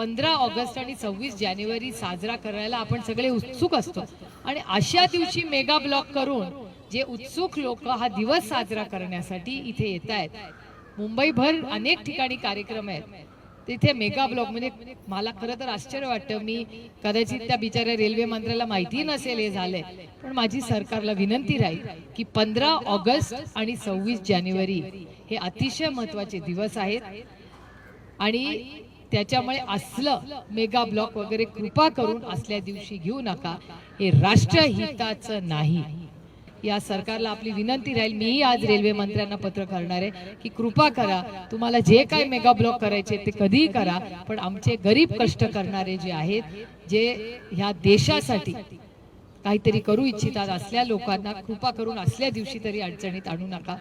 पंधरा ऑगस्ट आणि सव्वीस जानेवारी साजरा करायला आपण सगळे उत्सुक असतो. आणि अशा दिवशी मेगा ब्लॉक करून जे उत्सुक लोक हा दिवस साजरा करण्यासाठी इथे येत आहेत. मुंबईभर अनेक ठिकाणी कार्यक्रम आहेत. तिथे मेगा ब्लॉक म्हणजे मला खरं तर आश्चर्य वाटतं. मी कदाचित त्या बिचाऱ्या रेल्वे मंत्र्याला माहिती नसेल हे झालंय. पण माझी सरकारला विनंती राहील की पंधरा ऑगस्ट आणि सव्वीस जानेवारी हे अतिशय महत्त्वाचे दिवस आहेत. आणि त्याच्यामुळे असलं मेगा ब्लॉक वगैरे कृपा करून असल्या दिवशी घेऊ नका. हे राष्ट्रहिताचं नाही. या सरकारला आपली विनंती राहील. मीही आज रेल्वे मंत्र्यांना पत्र करणार आहे की कृपा करा. तुम्हाला जे काय मेगा ब्लॉक करायचे ते कधीही करा. पण आमचे गरीब कष्ट करणारे जे आहेत जे ह्या देशासाठी काहीतरी करू इच्छितात असल्या लोकांना कृपा करून असल्या दिवशी तरी अडचणीत आणू नका.